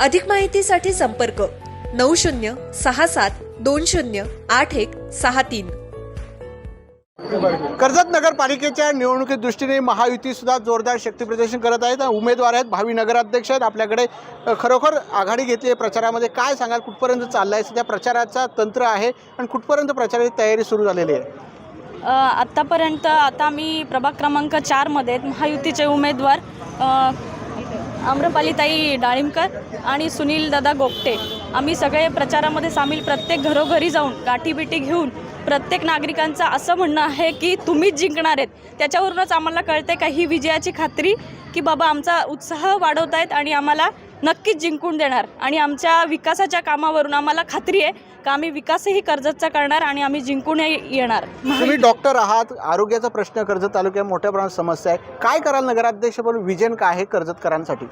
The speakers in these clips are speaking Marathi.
अधिक माहितीसाठी संपर्क नऊ शून्य सहा सात दोन शून्य आठ एक सहा तीन. कर्जत नगरपालिकेच्या निवडणुकी दृष्टीने महायुती सुद्धा जोरदार शक्तीप्रदर्शन करत आहेत. उमेदवार आहेत भावी नगराध्यक्ष आहेत. आपल्याकडे खरोखर आघाडी घेतली आहे प्रचारामध्ये. काय सांगाल कुठपर्यंत चाललं आहे सध्या प्रचाराचा तंत्र आहे आणि कुठपर्यंत प्रचाराची तयारी सुरू झालेली आहे? अ, आत्तापर्यंत आता मी प्रभाग क्रमांक चारमध्ये आहेत. महायुतीचे उमेदवार अ, आम्रपालीताई डाळिंबकर आणि सुनील दादा गोपटे. आम्ही सगळे प्रचारामध्ये सामील प्रत्येक घरोघरी जाऊन गाठीबिटी घेऊन प्रत्येक नागरिकांचं असं म्हणणं आहे की तुम्हीच जिंकणार आहेत. त्याच्यावरूनच आम्हाला कळते का ही विजयाची खात्री की बाबा आमचा उत्साह वाढवत आहेत आणि आम्हाला नक्कीच जिंकून देणार. आणि आमच्या विकासाच्या कामावरून आम्हाला खात्री आहे का आम्ही विकासही कर्जतचा करणार आणि आम्ही जिंकूनही येणार. तुम्ही डॉक्टर आहात आरोग्याचा प्रश्न कर्जत तालुक्यात मोठ्या प्रमाणात समस्या आहे. काय कराल नगराध्यक्ष म्हणून विजन काय आहे कर्जतकरांसाठी?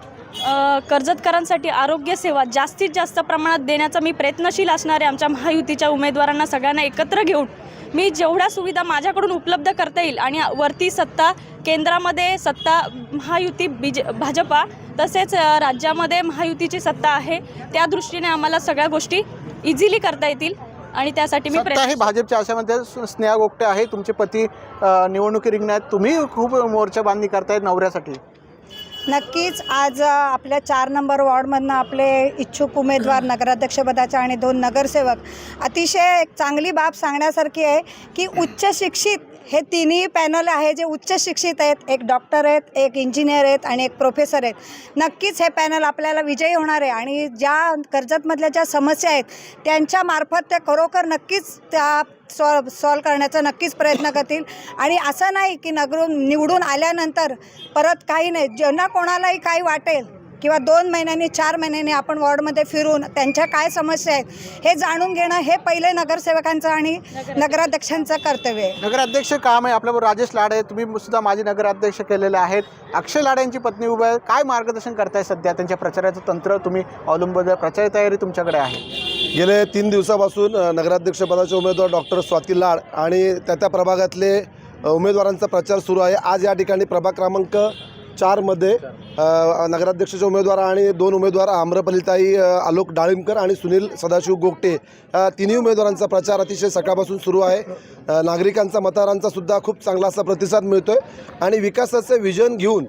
कर्जतकरांसाठी आरोग्य सेवा जास्तीत जास्त प्रमाणात देण्याचा मी प्रयत्नशील असणारे आमच्या महायुतीच्या उमेदवारांना सगळ्यांना एकत्र घेऊन मी जेवढ्या सुविधा माझ्याकडून उपलब्ध करता येईल आणि वरती सत्ता केंद्रामध्ये सत्ता महायुती बीज भाजपा तसेच राज्यामध्ये महायुतीची सत्ता आहे त्या दृष्टीने आम्हाला सगळ्या गोष्टी इझिली करता येतील आणि त्यासाठी मी हे भाजपच्या आशामध्ये स्नेहा गोगटे आहे. तुमचे पती निवडणुकी रिंगणात तुम्ही खूप मोर्चा बांधणी करतायत नवऱ्यासाठी. नक्कीच आज आपल्या चार नंबर वॉर्डमधनं आपले इच्छुक उमेदवार नगराध्यक्षपदाचे आणि दोन नगरसेवक. अतिशय एक चांगली बाब सांगण्यासारखी आहे की उच्च शिक्षित हे तिन्ही पॅनल आहे जे उच्च शिक्षित आहेत एक डॉक्टर आहेत एक इंजिनियर आहेत आणि एक प्रोफेसर आहेत. नक्कीच हे पॅनल आपल्याला विजयी होणार आहे आणि ज्या कर्जतमधल्या ज्या समस्या आहेत त्यांच्या मार्फत ते खरोखर नक्कीच त्या सॉल्व सॉल्व करण्याचा नक्कीच प्रयत्न करतील. आणि असं नाही की नगरून निवडून आल्यानंतर परत काही नाही. ज्यांना कोणालाही काही वाटेल किंवा दोन महिन्यांनी चार महिन्यांनी आपण वॉर्डमध्ये फिरून त्यांच्या काय समस्या आहेत हे जाणून घेणं हे पहिले नगरसेवकांचं आणि नगराध्यक्षांचं कर्तव्य आहे. नगराध्यक्ष काम आहे आपल्याबरोबर राजेश लाड तुम्ही सुद्धा माजी नगराध्यक्ष केलेले आहेत. अक्षय लाड यांची पत्नी उभं आहे काय मार्गदर्शन करताय सध्या त्यांच्या प्रचाराचं तंत्र? तुम्ही अवलंबून प्रचार तयारी तुमच्याकडे आहे. गेले तीन दिवसापासून नगराध्यक्षपदाचे उमेदवार डॉक्टर स्वाती लाड आणि त्या त्या प्रभागातले उमेदवारांचा प्रचार सुरू आहे. आज या ठिकाणी प्रभाग क्रमांक चारमध्ये नगराध्यक्षाचे उमेदवार आणि दोन उमेदवार आम्रपलिताई आलोक डाळिंबकर आणि सुनील सदाशिव गोगटे या तिन्ही उमेदवारांचा प्रचार अतिशय सकाळपासून सुरू आहे. नागरिकांचा मतदारांचा सुद्धा खूप चांगला असा प्रतिसाद मिळतो आहे आणि विकासाचे विजन घेऊन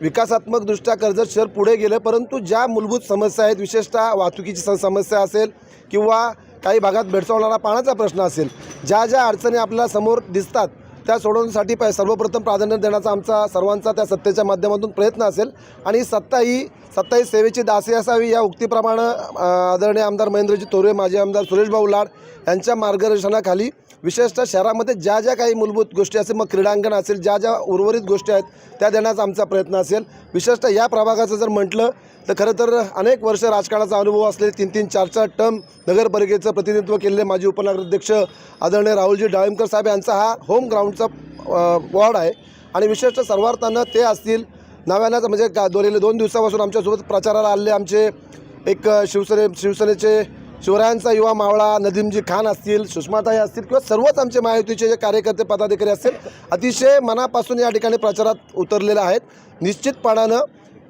विकासात्मकदृष्ट्या कर्जत शहर पुढे गेलं परंतु ज्या मूलभूत समस्या आहेत विशेषतः वाहतुकीची स- समस्या असेल किंवा काही भागात भेडसावणारा पाण्याचा प्रश्न असेल ज्या ज्या अडचणी आपल्याला समोर दिसतात त्या सोडवण्यासाठी पाय सर्वप्रथम प्राधान्य देण्याचा आमचा सर्वांचा त्या सत्तेच्या माध्यमातून प्रयत्न असेल. आणि सत्ता ही सत्ता ही सेवेची दासी असावी या उक्तीप्रमाणे आदरणीय आमदार महेंद्रजी थोरे माजी आमदार सुरेशभाऊ लाड यांच्या मार्गदर्शनाखाली विशेषतः शहरामध्ये ज्या ज्या काही मूलभूत गोष्टी असेल मग क्रीडांगण असेल ज्या ज्या उर्वरित गोष्टी आहेत त्या देण्याचा आमचा प्रयत्न असेल. विशेषतः या प्रभागाचं जर म्हटलं तर खरं तर अनेक वर्ष राजकारणाचा अनुभव असलेले तीन तीन चार चार टर्म नगरपालिकेचं प्रतिनिधित्व केलेले माजी उपनगराध्यक्ष आदरणीय राहुलजी डाळिंबकर साहेब यांचा हा होम ग्राउंडचा वॉर्ड आहे. आणि विशेषतः सर्वार्थानं ते असतील नव्यानंच म्हणजे का दोन दोन दिवसापासून आमच्यासोबत प्रचाराला आले आमचे एक शिवसेने शिवसेनेचे शिवरायांचा युवा मावळा नदीमजी खान असतील सुषमाताई असतील किंवा सर्वच आमचे महायुतीचे जे कार्यकर्ते पदाधिकारी असतील अतिशय मनापासून या ठिकाणी प्रचारात उतरलेले आहेत. निश्चितपणानं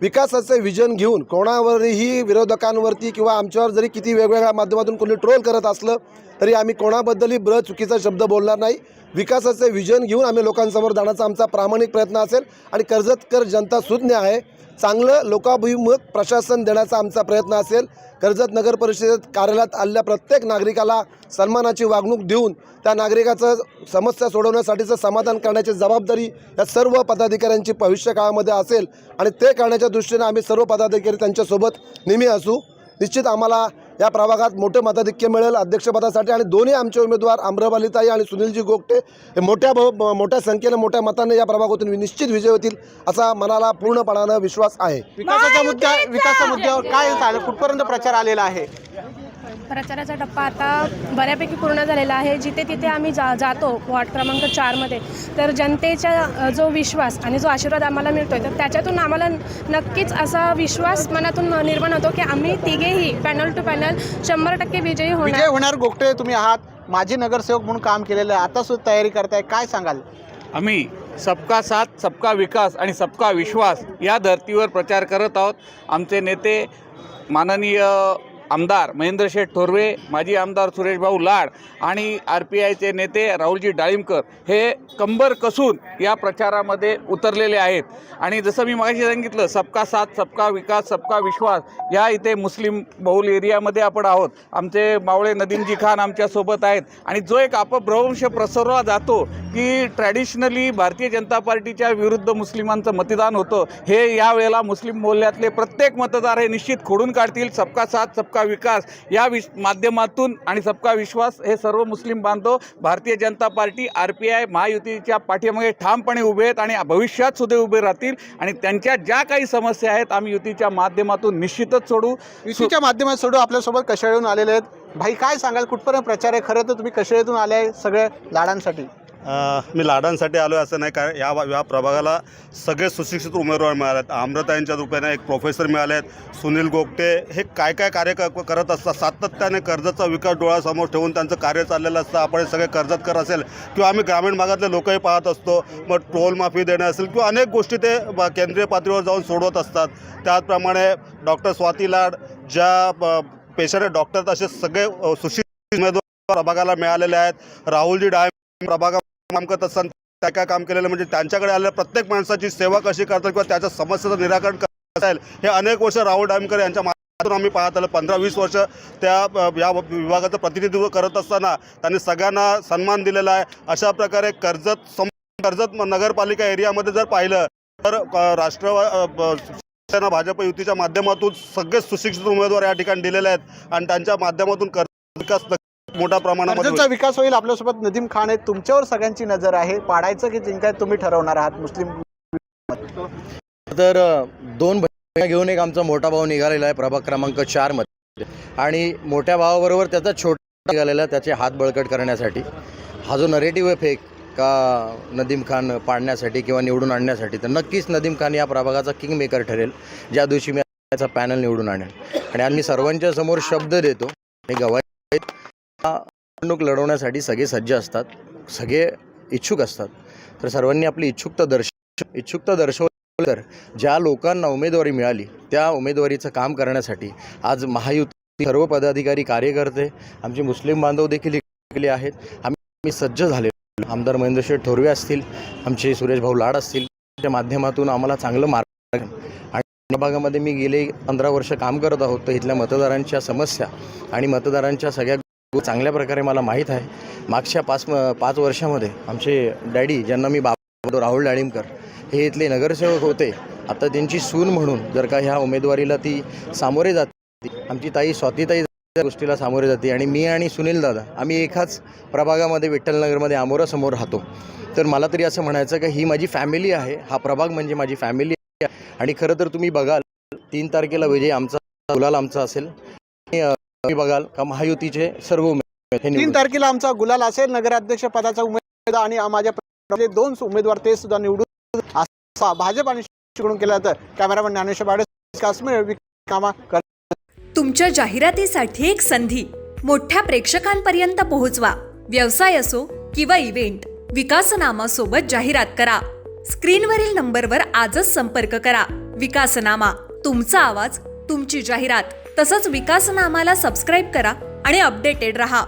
विकासाचे विजन घेऊन कोणावरही विरोधकांवरती किंवा आमच्यावर जरी किती वेगवेगळ्या माध्यमातून कोणी ट्रोल करत असलं तरी आम्ही कोणाबद्दलही ब्र चुकीचा शब्द बोलणार नाही. विकासाचे विजन घेऊन आम्ही लोकांसमोर जाण्याचा आमचा प्रामाणिक प्रयत्न असेल आणि कर्जतकर जनता सुज्ञ आहे. चांगलं लोकाभिमुख प्रशासन देण्याचा आमचा प्रयत्न असेल. कर्जत नगर परिषदेत कार्यालयात आलेल्या प्रत्येक नागरिकाला सन्मानाची वागणूक देऊन त्या नागरिकाचं समस्या सोडवण्यासाठीचं समाधान करण्याची जबाबदारी या सर्व पदाधिकाऱ्यांची भविष्य काळामध्ये असेल. आणि ते करण्याच्या दृष्टीने आम्ही सर्व पदाधिकारी त्यांच्यासोबत नेहमी असू. निश्चित आम्हाला या प्रभागात मोठे मताधिक्य मिळेल अध्यक्षपदासाठी आणि दोन्ही आमचे उमेदवार आम्रपालिताई आणि सुनीलजी गोगटे हे मोठ्या मोठ्या संख्येने मोठ्या मताने या प्रभागातून निश्चित विजय होतील असा मनाला पूर्णपणानं विश्वास आहे. विकासाच्या मुद्द्या विकासाच्या मुद्द्यावर काय झालं? कुठपर्यंत प्रचार आलेला आहे? प्रचाराचा टप्पा आता बऱ्यापैकी पूर्ण झालेला आहे. जिथे तिथे आम्ही जा जातो वॉर्ड क्रमांक चारमध्ये तर जनतेचा जो विश्वास आणि जो आशीर्वाद आम्हाला मिळतो आहे तर त्याच्यातून आम्हाला नक्कीच असा विश्वास मनातून निर्माण होतो की आम्ही तिघेही पॅनल टू पॅनल शंभर टक्के विजयी विजय होणार होणार गोगटे तुम्ही आहात. माजी नगरसेवक म्हणून काम केलेलं आहे. आता सुद्धा तयारी करताय. काय सांगाल? आम्ही सबका साथ सबका विकास आणि सबका विश्वास या धर्तीवर प्रचार करत आहोत. आमचे नेते माननीय आमदार महेंद्र शेठ थोरवे माजी आमदार सुरेशभाऊ लाड आणि आर पी आयचे नेते राहुलजी डाळिंबकर हे कंबर कसून या प्रचारामध्ये उतरलेले आहेत. आणि जसं मी मागाशी सांगितलं सबका साथ सबका विकास सबका विश्वास या इथे मुस्लिम बहुल एरियामध्ये आपण आहोत. आमचे मावळे नदीमजी खान आमच्यासोबत आहेत. आणि जो एक अपभ्रवंश प्रसरला जातो की ट्रॅडिशनली भारतीय जनता पार्टीच्या विरुद्ध मुस्लिमांचं मतदान होतं हे यावेळेला मुस्लिम मोहल्ल्यातले प्रत्येक मतदार हे निश्चित खोडून काढतील. सबका साथ सबका विकास या विश माध्यमातून आणि सबका विश्वास हे सर्व मुस्लिम बांधव Bharatiya Janata Party R P I महायुतीच्या पाठीमागे ठामपणे उभे आहेत आणि भविष्यात सुद्धा उभे राहतील. आणि त्यांच्या ज्या काही समस्या आहेत आम्ही युतीच्या माध्यमातून निश्चितच सोडू. युतीच्या माध्यमात सोडू आपल्यासोबत कशाळून आलेले आहेत? भाई काय सांगाल? कुठपर्यंत प्रचार आहे? खरं तर तुम्ही कशाळेतून आले आहे सगळे लाडांसाठी? मी लाडांसाठी आलो आहे असं नाही कारण या या प्रभागाला सगळे सुशिक्षित उमेदवार मिळाले आहेत आम्रताईंच्या रूपाने एक प्रोफेसर मिळाले आहेत सुनील गोगटे हे काय काय कार्य करत असतात? सातत्याने कर्जाचा विकास डोळ्यासमोर ठेवून त्यांचं कार्य चाललेलं असतं. आपण हे सगळे कर्जतकर असेल किंवा आम्ही ग्रामीण भागातले लोकही पाहत असतो मग टोल माफी देणे असेल किंवा अनेक गोष्टी ते केंद्रीय पातळीवर जाऊन सोडवत असतात. त्याचप्रमाणे डॉक्टर स्वाती लाड ज्या ब- डॉक्टर तसे सगळे सुशिक्षित उमेदवार प्रभागाला मिळालेले आहेत. राहुलजी डाय प्रभागा काम करत असताना त्या काय काम केलेलं म्हणजे त्यांच्याकडे आलेल्या प्रत्येक माणसाची सेवा कशी करतात किंवा त्याच्या समस्येचं निराकरण असेल हे अनेक वर्ष राहुल डायमकर यांच्या माध्यमातून आम्ही पाहत आलो. पंधरा वीस वर्ष त्या या विभागाचं प्रतिनिधित्व करत असताना त्यांनी सगळ्यांना सन्मान दिलेला आहे. अशा प्रकारे कर्जत सम कर्जत नगरपालिका एरियामध्ये जर पाहिलं तर राष्ट्र भाजप युतीच्या माध्यमातून सगळे सुशिक्षित उमेदवार या ठिकाणी दिलेले आहेत. आणि त्यांच्या माध्यमातून कर्ज विकास मोठ्या. कर्जतचा विकास होईल आपल्यासोबत. नदीम खान आहेत. तुमच्यावर सगळ्यांची नजर आहे. पाडायचं की जिंकायचं तुम्ही ठरवणार आहात? मुस्लिम तर अ, दोन घेऊन एक आमचा मोठा भाऊ निघालेला आहे प्रभाग क्रमांक चारमध्ये आणि मोठ्या भावाबरोबर त्याचा छोटा निघालेला आहे, त्याचे हात बळकट करण्यासाठी. हा जो नरेटिव्ह आहे फेक का नदीम खान पाडण्यासाठी किंवा निवडून आणण्यासाठी तर नक्कीच नदीम खान या प्रभागाचा किंग मेकर ठरेल. ज्या दिवशी मी त्याचा पॅनल निवडून आणेल. आणि आम्ही सर्वांच्या समोर शब्द देतो. आणि गवाही निवडणूक लढवण्यासाठी सगळे सज्ज असतात सगळे इच्छुक असतात. तर सर्वांनी आपली इच्छुकता दर्श इच्छुकता दर्शव तर ज्या लोकांना उमेदवारी मिळाली त्या उमेदवारीचं काम करण्यासाठी आज महायुती सर्व पदाधिकारी कार्यकर्ते आमचे मुस्लिम बांधव देखील इकडे आहेत. आम्ही सज्ज झाले आमदार महेंद्र शेठ थोरवे असतील आमचे सुरेश भाऊ लाड असतील त्या माध्यमातून आम्हाला चांगलं मार्गदर्शन आणि या भागामध्ये मी गेले पंधरा वर्ष काम करत आहोत. तर इथल्या मतदारांच्या समस्या आणि मतदारांच्या सगळ्या चांगल्या प्रकारे मला माहीत आहे. मागच्या पाच पाच वर्षामध्ये आमचे डॅडी ज्यांना मी बाबा राहुल डाळिंबकर हे इथले नगरसेवक होते आता त्यांची सून म्हणून जर का ह्या उमेदवारीला ती सामोरे जाते. आमची ताई स्वातीताई गोष्टीला सामोरे जाते आणि मी आणि सुनील दादा आम्ही एकाच प्रभागामध्ये विठ्ठलनगरमध्ये आमोरासमोर राहतो. तर मला तरी असं म्हणायचं की ही माझी फॅमिली आहे हा प्रभाग म्हणजे माझी फॅमिली आहे. आणि खरं तर तुम्ही बघाल तीन तारखेला विजय आमचा गुलाल आमचा असेल. बघाल का महायुतीचे सर्व उमेदवार तीन तारखेला आमचा गुलाल असेल नगराध्यक्ष पदाचा उमेदवार आणि माझ्या दोन उमेदवार ते सुद्धा निवडून असा भाजप आणि शिकडून केला तर कॅमेरामॅन ज्ञानेश्वर बाडे काश्मीर कामा कर तुमच्या जाहिरातीसाठी एक संधी. मोठ्या प्रेक्षकांपर्यंत पोहोचवा. व्यवसाय असो किंवा इव्हेंट विकासनामा सोबत जाहिरात करा. स्क्रीनवरील नंबरवर आजच संपर्क करा. विकासनामा तुमचा आवाज तुमची जाहिरात. तसंच विकासनामाला सबस्क्राईब करा आणि अपडेटेड रहा.